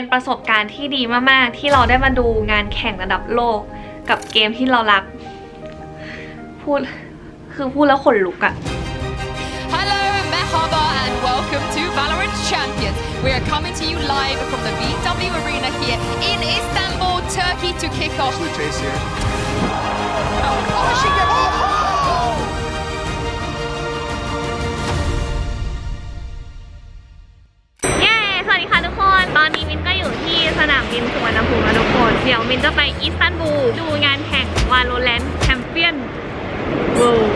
เป็นประสบการณ์ที่ดีมากๆ ที่เราได้มาดูงานแข่งระดับโลก กับเกมที่เรารัก พูดคือพูดแล้วขนลุกอะ Hello, merhaba, and welcome to Valorant Champions. We are coming to you live from the VW Arena here in Istanbul, Turkey to kick off. Chase here. Oh, she got- อนนี้มินก็อยู่ที่สนามบินสุวรรณภูมิแล้วทุกคน เดี๋ยวมินจะไปอิสตันบูลดูงานแข่ง Valorant Champion World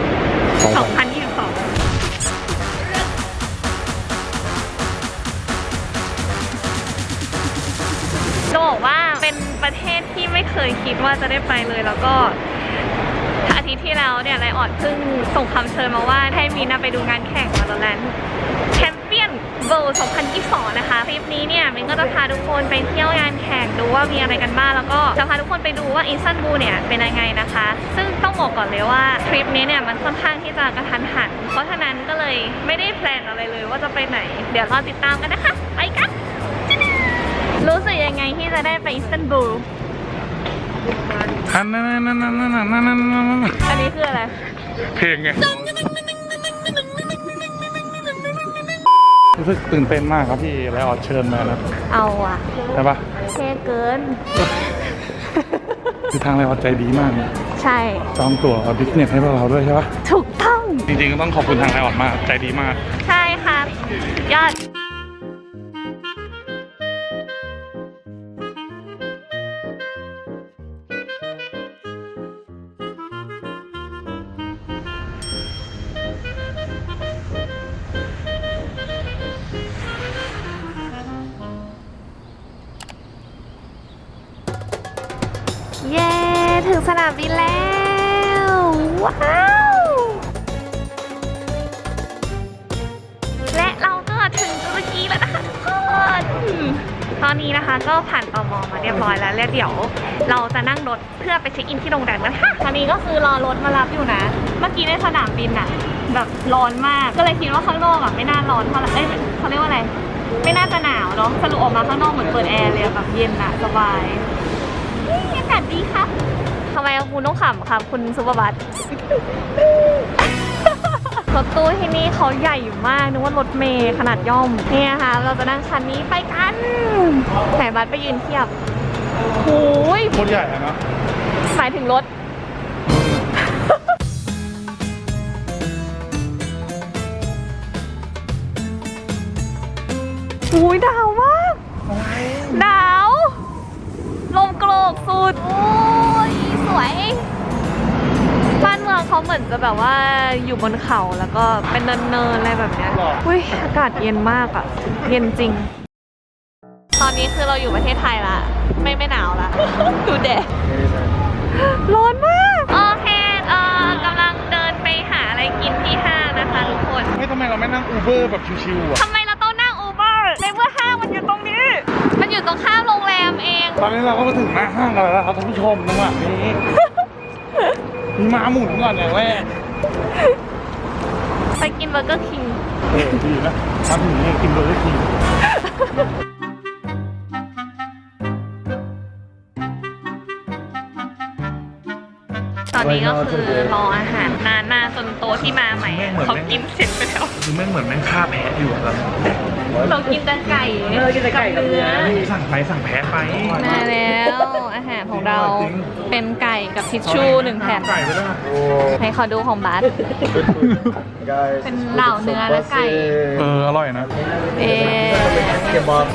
2022จะบอกว่าเป็นประเทศที่ไม่เคยคิดว่าจะได้ไปเลยแล้วก็อาทิตย์ที่แล้วเนี่ยไลออดเพิ่งส่งคำเชิญมาว่าให้มีนาไปดูงานแข่งมาตอนแชมเปี้ยน เวิลด์2022 นะคะคลิปนี้เนี่ยมินก็จะพาทุกคนไปเที่ยวงานแข่งดูว่ามีอะไรกันบ้างแล้วก็จะพาทุกคนไปดูว่าอิสตันบูลเนี่ยเป็นยังไงนะคะ ซึ่งต้องบอกก่อนเลยว่าทริปนี้เนี่ยมันค่อนข้างที่จะกระทันหัน เพราะฉะนั้นก็เลยไม่ได้แพลนอะไรเลยว่าจะไปไหน เดี๋ยวรอติดตามกันนะคะ ไปกันรู้สึกยังไงที่จะได้ไปอิสตันบูลอันนั้นนั่นนั่นนั่นนั่นนั่นนั่นอันนี้คืออะไรเพลงไง รู้สึกตื่นเต้นมากครับพี่แล้วออดเชิญมานะเอาอะใช่ปะเท่เกิน คือทางไลออดใจดีมากนะใช่ จองตั๋วบิสเนสให้พวกเราด้วยใช่ปะถูกต้อง จริงๆก็ต้องขอบคุณทางไลออดมากใจดีมาก ใช่ค่ะยอด นามบินแล้ว ว้าว และเราก็ถึงตุรกีแล้วนะคะทุกคน ตอนนี้นะคะก็ผ่านตมมาเรียบร้อยแล้วแล้วเดี๋ยว เราจะนั่งรถเพื่อไปเช็คอินที่โรงแรมกันค่ะตอนนี้ก็คือรอรถมารับอยู่นะ เมื่อกี้ในสนามบินอะแบบร้อนมาก ก็เลยคิดว่าข้างนอกอะไม่น่าร้อนเท่าไหร่ เอ้ยเขาเรียกว่าอะไร ไม่น่าจะหนาวเนาะสรุปออกมาข้างนอกเหมือนเปิดแอร์เลยแบบเย็นอะสบายอากาศดีครับ ไมคุณต้องขำครับคุณซุปเปอร์บัสรถตู้ที่นี่เขาใหญ่มากนึกว่ารถเมย์ขนาดย่อมเนี่ยค่ะ เราจะนั่งคันนี้ไปกันไหนบัสไปยืนเทียบหูยโคตรใหญ่อะเนาะหมายถึงรถหูยดาว เมืองเขาเหมือนจะแบบว่าอยู่บนเขาแล้วก็เป็นเนินๆอะไรแบบเนี้ยอุ้ยอากาศเย็นมากอะเย็นจริง ตอนนี้คือเราอยู่ประเทศไทยละ ไม่ไม่หนาวละ ดูแดดร้อนมาก โอเคเอ่อกำลังเดินไปหาอะไรกินที่ห้างนะคะทุกคน ไม่ทำไมเราไม่นั่งอูเบอร์แบบชิวๆอะทำไมเราต้องนั่งอูเบอร์ในเมื่อห้างมันอยู่ตรงนี้ มันอยู่ตรงข้ามโรงแรมเอง ตอนนี้เราก็มาถึงหน้าห้างกันแล้วครับท่านผู้ชมจังหวะนี้ มีม้าหมุนก่อนอย่างแรกไปกินเบอร์เกอร์คิงเออดีนะทำถึงนี่กินเบอร์เกอร์คิงตอนนี้ก็คือรออาหารนานมากจนโต๊ะที่มาใหม่อะเขากินเสร็จไปแล้วคือแม่งเหมือนแม่งฆ่าแพะอยู่อะครับเรากินแต่ไก่กับเนื้อสั่งไปสั่งแพะไปมาแล้ว อาหารของเราเป็นไก่กับทิชชู่หนึ่งแผ่น ไก่ไปแล้วให้ขอดูของบาสเป็นเหล่าเนื้อและไก่ เออ อร่อยนะ เอ๊ะ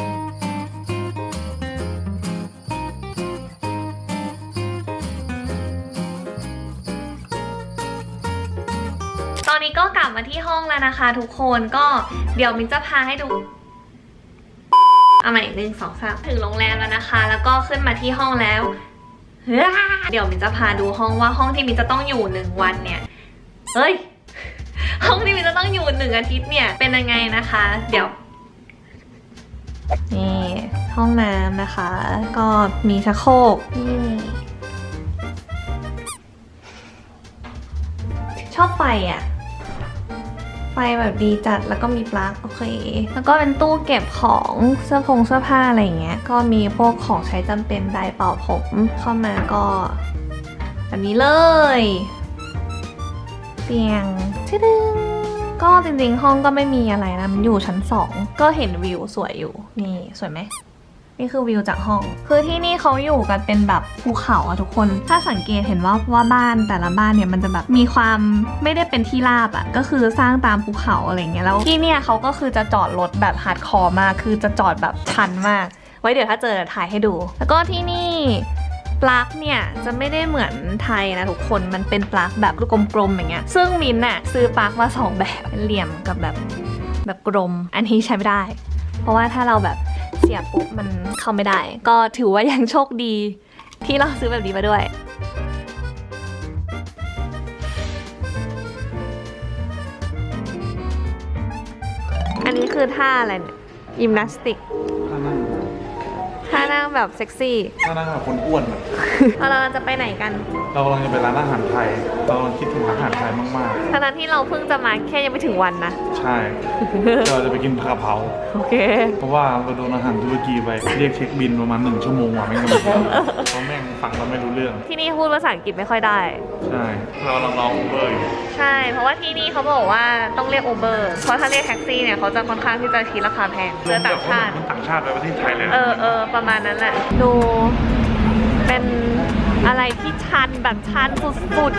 ตอนนี้ก็กลับมาที่ห้องแล้วนะคะ ทุกคนก็เดี๋ยวมินจะพาให้ดู เอาใหม่หนึ่งสองสามถึงโรงแรมแล้วนะคะ แล้วก็ขึ้นมาที่ห้องแล้ว เดี๋ยวมินจะพาดูห้องว่าห้องที่มินจะต้องอยู่หนึ่งวันเนี่ยเอ้ย ห้องที่มินจะต้องอยู่หนึ่งอาทิตย์เนี่ย เป็นยังไงนะคะ เดี๋ยวนี่ห้องน้ำนะคะ ก็มีชักโครกชอบไฟอะ ฟแบบดีจัดแล้วก็มีปลั๊กโอเค แล้วก็เป็นตู้เก็บของเสื้อผงเสื้อผ้าอะไรอย่างเงี้ย ก็มีพวกของใช้จำเป็นไดร์เป่าผมเข้ามาก็แบบนี้เลยเตียงชะดึงก็จริงๆ ห้องก็ไม่มีอะไรนะ มันอยู่ชั้นสองก็เห็นวิวสวยอยู่ นี่ สวยไหม นี่คือวิวจากห้อง คือที่นี่เขาอยู่กันเป็นแบบภูเขาอะทุกคน ถ้าสังเกตเห็นว่าว่าบ้านแต่ละบ้านเนี่ยมันจะแบบมีความไม่ได้เป็นที่ราบอะก็คือสร้างตามภูเขาอะไรเงี้ยแล้วที่เนี่ยเขาก็คือจะจอดรถแบบฮาร์ดคอร์มากคือจะจอดแบบชันมาก ไว้เดี๋ยวถ้าเจอถ่ายให้ดู แล้วก็ที่นี่ปลั๊กเนี่ยจะไม่ได้เหมือนไทยนะทุกคนมันเป็นปลั๊กแบบกลมๆอย่างเงี้ย ซึ่งมินน่ะซื้อปลั๊กมาสองแบบเหลี่ยมกับแบบแบบกลม อันนี้ใช้ไม่ได้ เพราะว่าถ้าเราแบบ เสียบปุ๊บมันเข้าไม่ได้ ก็ถือว่ายังโชคดีที่เราซื้อแบบนี้มาด้วยอันนี้คือท่าอะไรเนี่ยยิมนาสติกท่านั่ง นั่งแบบเซ็กซี่ถ้านั่งแบบคนอ้วนอะเราจะไปไหนกันเรากำลังจะไปร้านอาหารไทย เรากำลังคิดถึงอาหารไทยมากทั้งๆที่เราเพิ่งจะมาแค่ยังไม่ถึงวันนะ ๆ ใช่เราจะไปกินผักกะเพราโอเค เพราะว่าเราโดนอาหารตุรกีไปเรียกเช็คบินประมาณหนึ่งชั่วโมงว่ะแม่งก็ไม่รู้เพราะแม่งฟังเราไม่รู้เรื่อง ที่นี่พูดภาษาอังกฤษไม่ค่อยได้ ใช่ เรากำลังรออูเบอร์อยู่ใช่ เพราะว่าที่นี่เขาบอกว่าต้องเรียกโอเบอร์เพราะถ้าเรียกแท็กซี่เนี่ยเขาจะค่อนข้างที่จะคิดราคาแพงเพื่อต่างชาติคนต่างชาติไปประเทศไทยเลยเออเออประมาณนั้นแหละดูเป็นอะไรที่ชันแบบชันสุด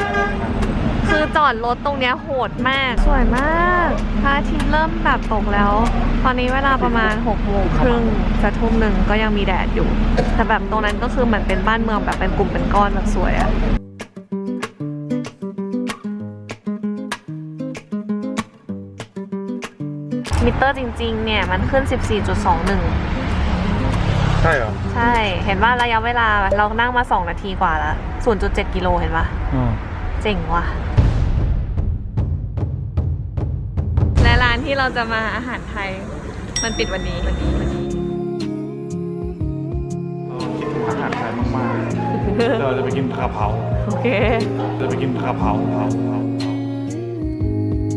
ๆ คือจอดรถตรงเนี้ยโหดมาก สวยมากพระอาทิตย์เริ่มแบบตกแล้ว ตอนนี้เวลาประมาณ6กโมงครึ่งจะทุ่มหนึ่งก็ยังมีแดดอยู่ แต่แบบตรงนั้นก็คือเหมือนเป็นบ้านเมืองแบบเป็นกลุ่มเป็นก้อนแบบสวยอะมิเตอร์จริงๆ เนี่ย มันขึ้น 14.21 ใช่เหรอใช่ เห็นว่าระยะเวลาเรานั่งมา 2 นาทีกว่าแล้ว0.7 กิโลเห็นปะอืมเจ๋งว่ะ และร้านที่เราจะมาอาหารไทย มันปิดวันนี้วันนี้วันนี้ เราคิดถึงอาหารไทยมากๆ เราจะไปกินผักกะเพราโอเค จะไปกินผักกะเพราเผาเผา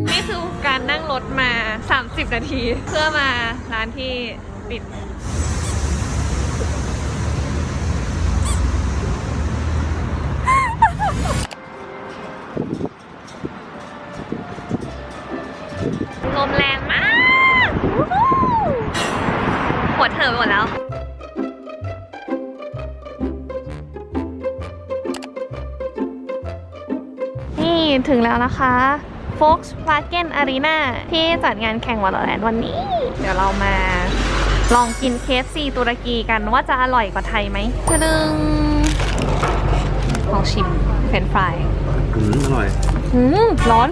นี่คือการนั่งรถมา 30 นาที เพื่อมาร้านที่ปิด ถึงแล้วนะคะ Volkswagen Arena ที่จัดงานแข่งวอลเลนวันนี้ เดี๋ยวเรามาลองกินเคฟซีตุรกีกันว่าจะอร่อยกว่าไทยไหมจะดึงลองชิมเฟรนช์ฟรายอืมอร่อย อืมร้อน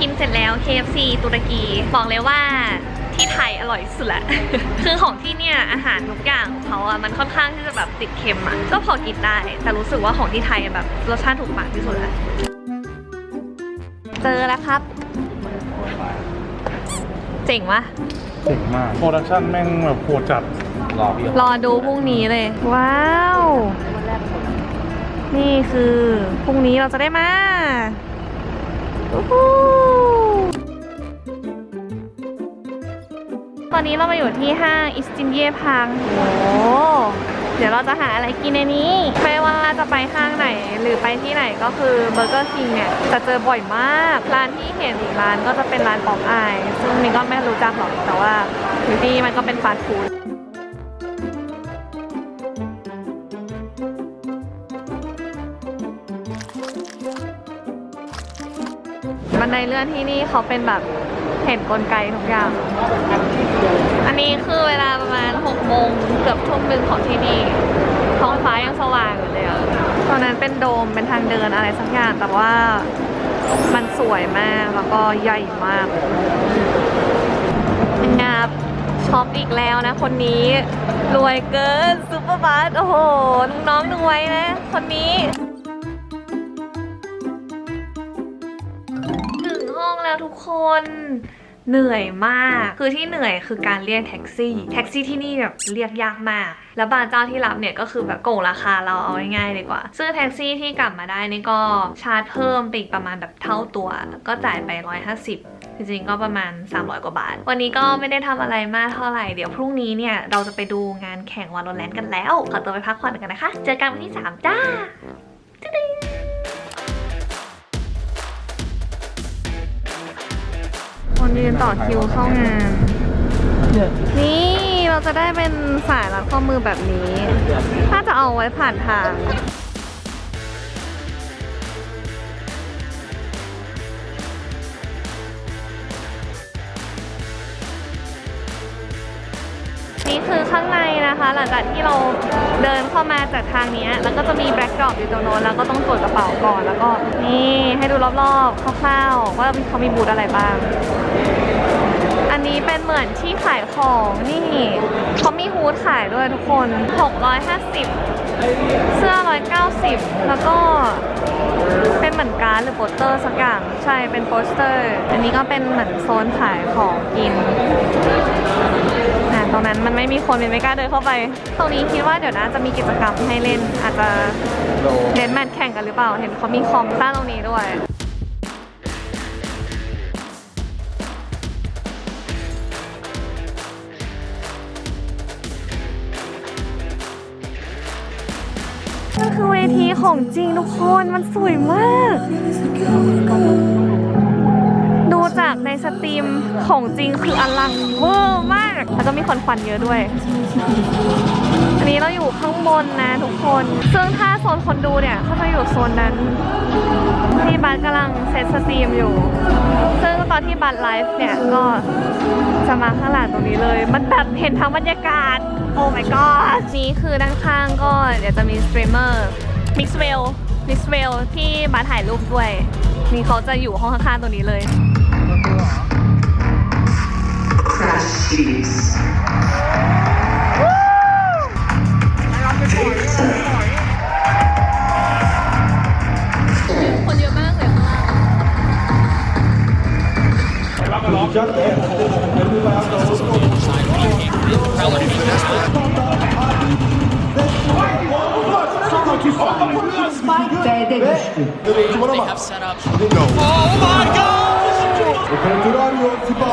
กินเสร็จแล้ว KFC ตุรกี บอกเลยว่าที่ ไทยอร่อยสุดแหละ คือของที่เนี่ยอาหารทุกอย่างของเขาอะมันค่อนข้างที่จะแบบติดเค็มอะก็พอกินได้ แต่รู้สึกว่าของที่ไทยแบบรสชาติถูกปากที่สุดแล้วเจอแล้วครับ เจ๋งวะเก่งมากโปรดักชั่นแม่งแบบโหดจัดรอพี่รอดูพรุ่งนี้เลย ว้าว นี่คือพรุ่งนี้เราจะได้มาอู้ ตอนนี้เรามาอยู่ที่ห้างอิสตินเย่พังโอ้เดี๋ยวเราจะหาอะไรกินในนี้ไม่ว่าจะไปห้างไหนหรือไปที่ไหนก็คือเบอร์เกอร์คิงเนี่ยจะเจอบ่อยมาก ร้านที่เห็นอีกร้านก็จะเป็นร้านป๊อปอายซึ่งมินก็ไม่รู้จักหรอกแต่ว่าที่นี่มันก็เป็นฟาสต์ฟู้ดบันไดเลื่อนที่นี่เขาเป็นแบบเห็นกลไกทุกอย่าง อันนี้คือเวลาประมาณ6โมงเกือบทุ่มหนึ่งของที่นี่ ท้องฟ้ายังสว่างอยู่เลยอะตอนนั้นเป็นโดมเป็นทางเดินอะไรสักอย่าง แต่ว่ามันสวยมากแล้วก็ใหญ่มากงาบช็อปอีกแล้วนะ คนนี้รวยเกินซุปเปอร์บัสโอ้โห น้องๆดูไว้นะ คนนี้ถึงห้องแล้วทุกคน เหนื่อยมาก คือที่เหนื่อยคือการเรียกแท็กซี่ แท็กซี่ที่นี่แบบเรียกยากมาก แล้วบางเจ้าที่รับเนี่ยก็คือแบบโกงราคาเราเอาง่ายๆดีกว่า ซึ่งแท็กซี่ที่กลับมาได้นี่ก็ชาร์จเพิ่มไปอีกประมาณแบบเท่าตัว ก็จ่ายไป 150 จริงๆก็ประมาณ 300 กว่าบาท วันนี้ก็ไม่ได้ทำอะไรมากเท่าไหร่ เดี๋ยวพรุ่งนี้เนี่ยเราจะไปดูงานแข่งวาโลแรนต์กันแล้ว ขอตัวไปพักผ่อนกันนะคะ เจอกันวันที่ 3 จ้า คนยืนต่อคิวเข้างาน นี่เราจะได้เป็นสายรัดข้อมือแบบนี้ ถ้าจะเอาไว้ผ่านทาง หลังจากที่เราเดินเข้ามาจากทางนี้ แล้วก็จะมีแบล็กดรอปอยู่ตรงโน้นแล้วก็ต้องตรวจกระเป๋าก่อนแล้วก็นี่ให้ดูรอบๆคร่าวๆว่าเขามีบูธอะไรบ้าง อันนี้เป็นเหมือนที่ขายของนี่เขามีฮูดขายด้วยทุกคน 650 เสื้อ 190 แล้วก็เป็นเหมือนการ์ดหรือโปสเตอร์สักอย่างใช่เป็นโปสเตอร์ อันนี้ก็เป็นเหมือนโซนขายของกิน ตรงนั้นมันไม่มีคนมันไม่กล้าเดินเข้าไป ตรงนี้คิดว่าเดี๋ยวน่าจะมีกิจกรรมให้เล่น อาจจะเล่นแมตช์แข่งกันหรือเปล่า เห็นเขามีคอมตั้งตรงนี้ด้วยนั่นคือเวทีของจริงทุกคน มันสวยมาก จากในสตรีมของจริงคืออลังเวอร์มาก แล้วก็มีคนควันเยอะด้วย อันนี้เราอยู่ข้างบนนะทุกคน ซึ่งถ้าโซนคนดูเนี่ยเขาจะอยู่โซนนั้น ที่บัสกำลังเซตสตรีมอยู่ ซึ่งตอนที่บัสไลฟ์เนี่ยก็จะมาข้างหลังตรงนี้เลย มันแบบเห็นทั้งบรรยากาศ โอ้ my god นี่คือด้านข้างก็เดี๋ยวจะมีสตรีมเมอร์ Mixwell Mixwell ที่มาถ่ายรูปด้วย นี่เขาจะอยู่ห้องข้างๆตรงนี้เลย คนเยอะมากเลยข้างล่าง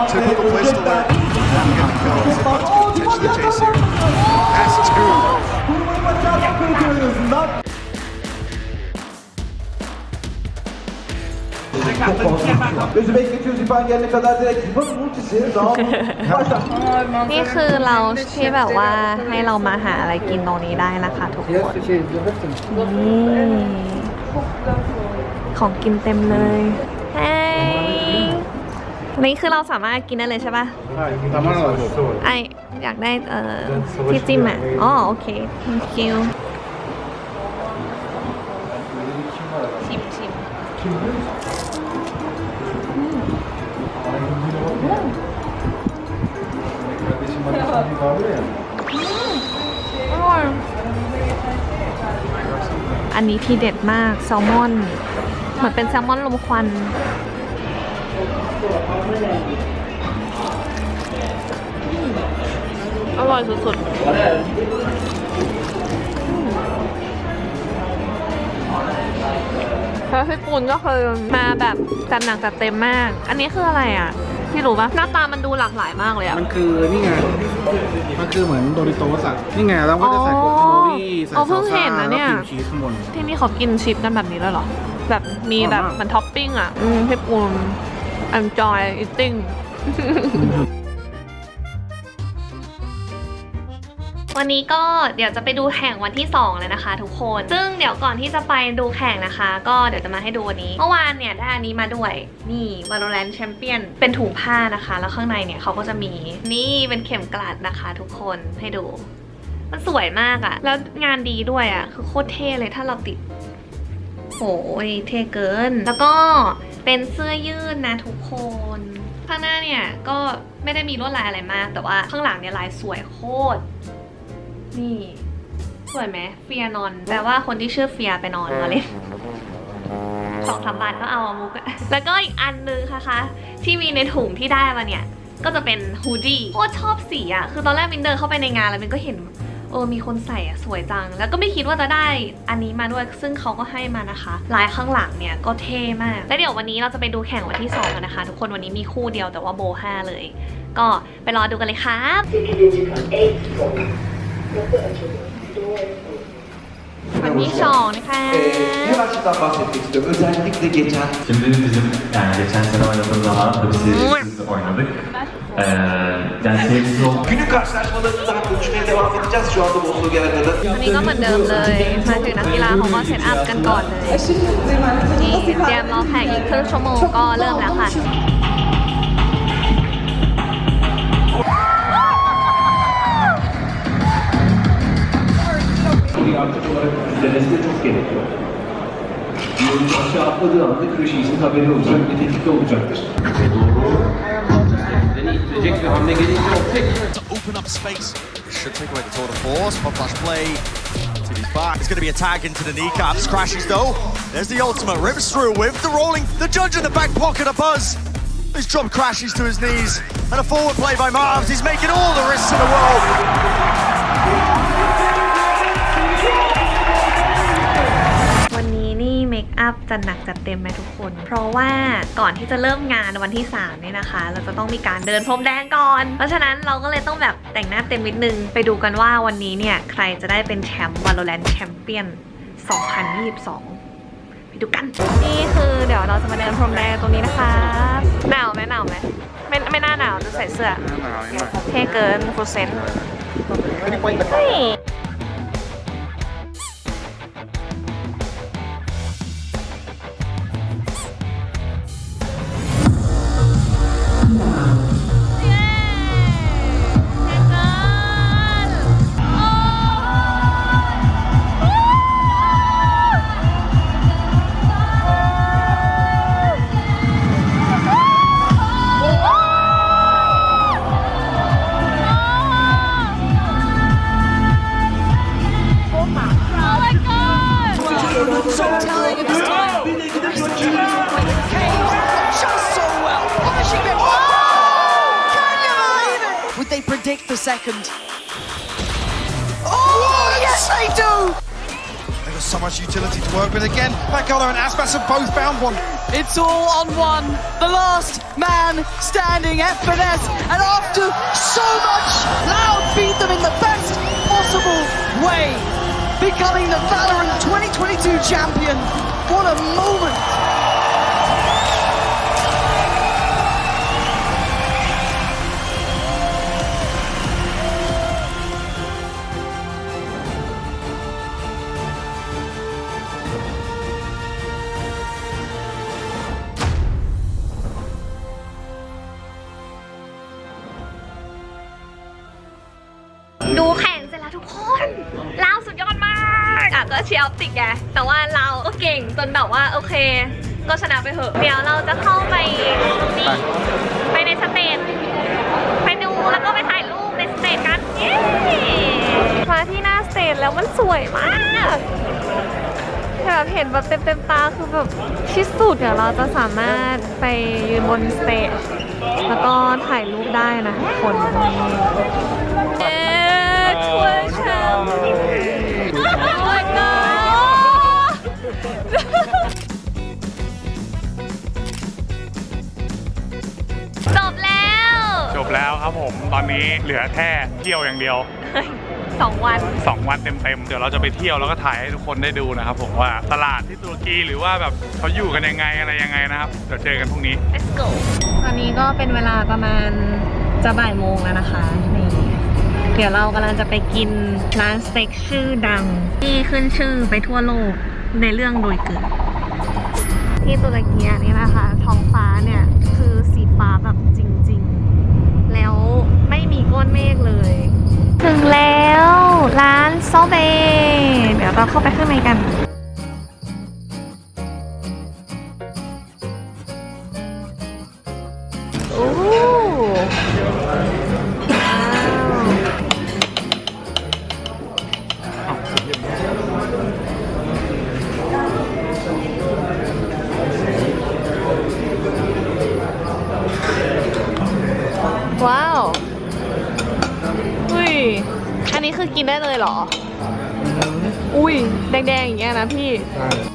Typical place to learn. Now get the kills. About to get Attention to chase here. Pass two. Gözü bekletiyoruz İpan gelene kadar direkt İpan'ın ultisi. Daha başla. นี่คือเราที่แบบว่าให้เรามาหาอะไรกินตรงนี้ได้นะคะทุกคน นี่ ของกินเต็มเลยเฮ้ย นี่คือเราสามารถกินได้เลยใช่ปะ Tamam mı? ไออยากได้เอ่อที่จิ้มอะอ๋อโอเค thank you ชิมชิมอร่อยอันนี้ทีเด็ดมากแซลมอน เหมือนเป็นแซลมอนลมควัน อร่อยสุดๆแล้วพี่ปูนก็คือมาแบบจัดหนักจัดเต็มมาก อันนี้คืออะไรอะพี่รู้ปะหน้าตามันดูหลากหลายมากเลยอะ มันคือนี่ไง มันคือเหมือนโดริโตสอะนี่ไงแล้วก็จะใส่โกโคโรลี่ใส่อ๋อซเพิ่องเห็ซ่านนะแล้วเนี่ยก็ครีมชีสข้างบนที่นี่เขากินชิปกันแบบนี้เลยเหรอ แบบมีแบบอร่อยมากเหมันท็อปปิ้งอะ อืมพี่ปูน enjoy eating วันนี้ก็เดี๋ยวจะไปดูแข่งวันที่ 2 เลยนะคะ ทุกคน ซึ่งเดี๋ยวก่อนที่จะไปดูแข่งนะคะ ก็เดี๋ยวจะมาให้ดูวันนี้ เมื่อวานเนี่ยได้อันนี้มาด้วย นี่ Valorant Champion เป็นถุงผ้านะคะ แล้วข้างในเนี่ยเขาก็จะมีนี่เป็นเข็มกลัดนะคะ ทุกคนให้ดู มันสวยมากอะแล้วงานดีด้วยอะคือโคตรเท่เลยถ้าเราติดโหยเท่เกิน แล้วก็ เป็นเสื้อยืดนะทุกคน ข้างหน้าเนี่ยก็ไม่ได้มีลวดลายอะไรมาก แต่ว่าข้างหลังเนี่ยลายสวยโคตร นี่ สวยไหมเฟียนอน แปลว่าคนที่ชื่อเฟียไปนอนมาเลยสองสามบาทก็เอาอะมุกอะแล้วก็อีกอันนึงนะคะที่มีในถุงที่ได้มาเนี่ย ก็จะเป็นฮูดี้โคตรชอบสีอะคือตอนแรกมินเดินเข้าไปในงานแล้วมินก็เห็น เออมีคนใส่อะสวยจัง แล้วก็ไม่คิดว่าจะได้อันนี้มาด้วยซึ่งเขาก็ให้มานะคะลายข้างหลังเนี่ยก็เท่มาก แล้วเดี๋ยววันนี้เราจะไปดูแข่งวันที่2กันนะคะ ทุกคนวันนี้มีคู่เดียวแต่ว่าโบห้าเลย ก็ไปรอดูกันเลยครับวันที่สองนะคะ Ee, bir maçtan bahsetmek istiyorum. Özellikle geçen Şimdi bizim yani geçen sene oynadığımız zaman tabii seyircisiz oynadık. Ee, yani seyircisiz olduğumuz günün karşılaşmalarını อันนี้ก็เหมือนเดิมเลยมาถึงนักกีฬาเขาก็เซตอัพกันก่อนเลยนี่เตรียมรอแข่งอีกครึ่งชั่วโมงก็เริ่มแล้วค่ะ Yorumcu aşağı atladığı anda köşe izin haberi olacak ve tetikte olacaktır. Ve doğru Optek to open up space. Should take away the total force. Pop flash play. Timmy's back. It's going to be a tag into the kneecaps. Crashes though. There's the ultimate. Rips through with the rolling. The judge in the back pocket of Buzz. His drop crashes to his knees. And a forward play by Marvs. He's making all the risks in the world. พจะหนักจัดเต็มไหมทุกคน เพราะว่าก่อนที่จะเริ่มงานวันที่3เนี่ยนะคะ เราจะต้องมีการเดินพรมแดงก่อน เพราะฉะนั้นเราก็เลยต้องแบบแต่งหน้าเต็มนิดนึง ไปดูกันว่าวันนี้เนี่ยใครจะได้เป็นแชมป์ Valorant Champion 2022 ไปดูกัน นี่คือเดี๋ยวเราจะมาเดินพรมแดงตรงนี้นะคะหนาวไหมหนาวไหมไม่ไม่น่าหนาวจะใส่เสื้อหนาวนิดหน่อยเท่เกินฟูเซนเฮ้ย the second? Oh, yes, they do. They've got so much utility to work with again. Makola and Aspas have both found one. It's all on one. The last man standing, FNS. And after so much, Loud beat them in the best possible way. Becoming the Valorant 2022 champion. What a moment. อะก็เชียร์ออปติกไงแต่ว่าเราก็เก่งจนแบบว่าโอเค ก็ชนะไปเถอะเดี๋ยวเราจะเข้าไปนี่ไปในสเตจไปดูแล้วก็ไปถ่ายรูปในสเตจกันเย้มาที่หน้าสเตจแล้วมันสวยมากแบบเห็นแบบเต็มเต็มๆตาคือแบบที่สุดเดี๋ยวเราจะสามารถไปยืนบนสเตจแล้วก็ถ่ายรูปได้นะทุกคนเย้ถ้วยแช ครับผม ตอนนี้เหลือแค่เที่ยวอย่างเดียวเฮ้ยสองวัน 2 วันเต็มๆ เดี๋ยวเราจะไปเที่ยวแล้วก็ถ่ายให้ทุกคนได้ดูนะครับผมว่าตลาดที่ตุรกีหรือว่าแบบเขาอยู่กันยังไงอะไรยังไงนะครับ เดี๋ยวเจอกันพรุ่งนี้ let's go ตอนนี้ก็เป็นเวลาประมาณจะบ่ายโมงแล้วนะคะนี่เดี๋ยวเรากำลังจะไปกินร้านสเต็กชื่อดัง ที่ขึ้นชื่อไปทั่วโลกในเรื่องโดยเกิดที่ตุรกีอันนี่นะคะ ท้องฟ้าเนี่ย คือสีฟ้าแบบจริงๆ แล้วไม่มี ก้อนเมฆเลยถึงแล้วร้านซอเบเดี๋ยวเราเข้าไปข้างในกัน รอ อุ้ยแดงๆอย่างเงี้ยนะพี่อุ้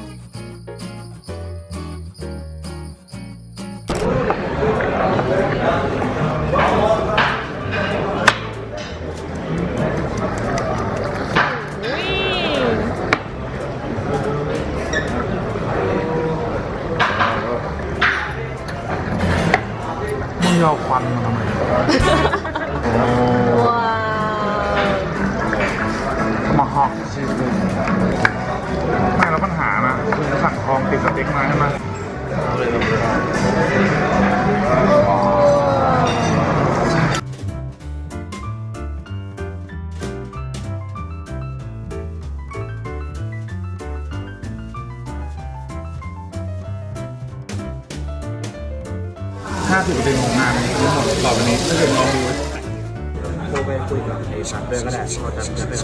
ไปคุยกับไอ้ชัดเลยก็ได้เขาจะจะเป็น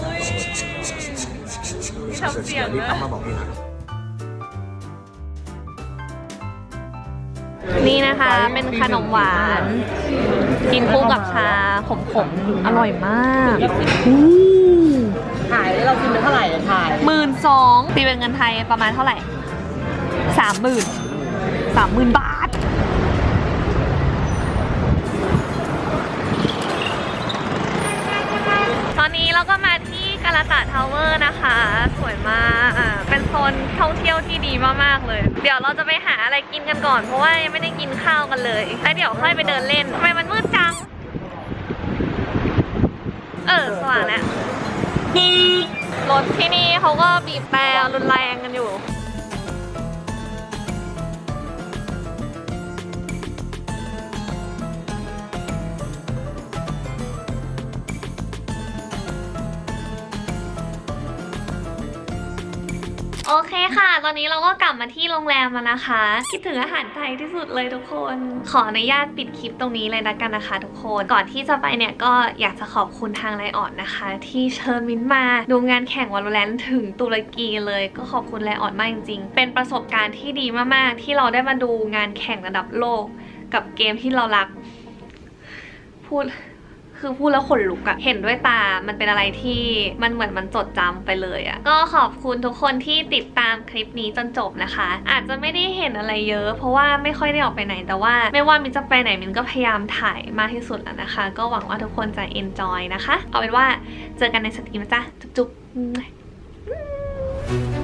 ทำเสียงรีบนะทำมาบอกพี่นะนี่นะคะเป็นขนมหวาน กินคู่กับชาขมๆ อร่อยมากขายเรากินเท่าไหร่ขายหมื่นสองตีเป็นเงินไทยประมาณเท่าไหร่สามหมื่นสามหมื่นบาท ตอ นนี้เราก็มาที่กาลาตาทาวเวอร์นะคะ สวยมากอ่าเป็นโซนท่องเที่ยวที่ดีมากๆเลย เดี๋ยวเราจะไปหาอะไรกินกันก่อน เพราะว่ายังไม่ได้กินข้าวกันเลยแล้วเดี๋ยวค่อยไปเดินเล่นทำไมมันมืดจัง เออสว่างแล้วรถที่นี่เขาก็บีบแต่รุนแรงกันอยู่ ตอนนี้เราก็กลับมาที่โรงแรมแล้วนะคะ คิดถึงอาหารไทยที่สุดเลยทุกคน ขออนุญาตปิดคลิปตรงนี้เลยนะกันนะคะ ทุกคน ก่อนที่จะไปเนี่ยก็อยากจะขอบคุณทางไลออนนะคะ ที่เชิญมินมาดูงานแข่งวอลเลนถึงตุรกีเลย ก็ขอบคุณไลออนมากจริงๆ เป็นประสบการณ์ที่ดีมากๆ ที่เราได้มาดูงานแข่งระดับโลก กับเกมที่เรารัก พูด คือพูดแล้วขนลุกอะเห็นด้วยตา มันเป็นอะไรที่มันเหมือนมันจดจำไปเลยอะก็ขอบคุณทุกคนที่ติดตามคลิปนี้จนจบนะคะ อาจจะไม่ได้เห็นอะไรเยอะ เพราะว่าไม่ค่อยได้ออกไปไหน แต่ว่าไม่ว่ามินจะไปไหนมินก็พยายามถ่ายมากที่สุดแล้วนะคะ ก็หวังว่าทุกคนจะ enjoy นะคะ เอาเป็นว่าเจอกันในสตรีมนะจ้ะจุ๊บๆ